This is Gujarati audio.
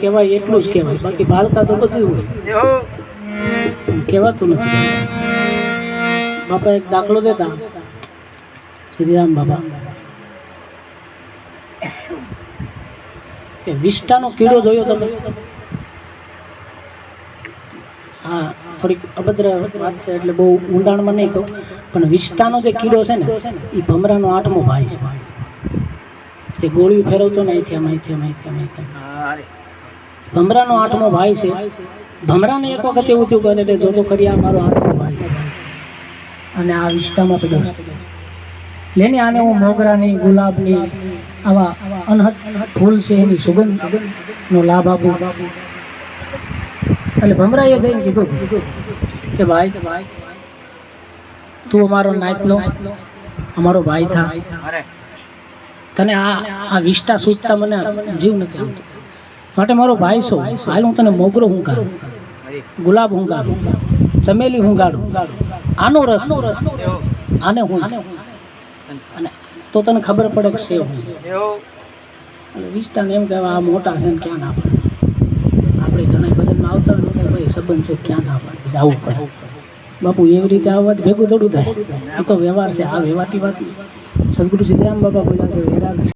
કહેવાય એટલું જ કહેવાય. બાકી બાળકા તો બધું હોય. કહેવાતું નથી. બાપા એક દાખલો દેતા. શ્રીરામ બાબા કે વિષ્ટાનો કીડો જોયો તમે? હા થોડીક અભદ્ર વાત છે એટલે બહુ ઊંડાણમાં નહીં કહું. પણ વિષ્ટાનો જે કીડો છે ને એ ભમરાનો આઠમો ભાઈ છે. તે ગોળીઓ ફેરવતો ને અહીંથી અહીંથી અહીંથી અહીંથી. ભમરાનો આઠમો ભાઈ છે. ભમરાને એક વખત એવું થયું કે જો જોતો કરી આ મારો આઠમો ભાઈ. અને આ વિસ્તારમાં પડ્યો. લેને આને હું મોગરાની ગુલાબની આવા અનહદ ફૂલ છે એની સુગંધનો લાભ આપું. એટલે ભમરાએ જઈને કીધું કે ભાઈ તું અમારો નાચનો અમારો ભાઈ થા. તને આ આ વિષ્ટા સૂચતા મને જીવ નથી આવતો. માટે મારો ભાઈ છો. હાલ હું તને મોગરો હું કાઢું ગુલાબ હું ગાડું ચમેલી હું ગાડું આનો રસ. આને હું. અને તો તને ખબર પડે કે સેવ હું. વિષ્ટાને એમ કહેવાય આ મોટા છે ને ક્યાં ના પડે. આપણે ઘણા ભજનમાં આવતા હોય ભાઈ સંબંધ છે ક્યાં ના પડે. આવવું પડે. બાપુ એવી રીતે આવવાથી ભેગું થોડું થાય. એ તો વ્યવહાર છે. આ વ્યવહારની વાત સદગુરુ સિદ્ધરામ બાબા બોલ્યા છે વૈરાગ છે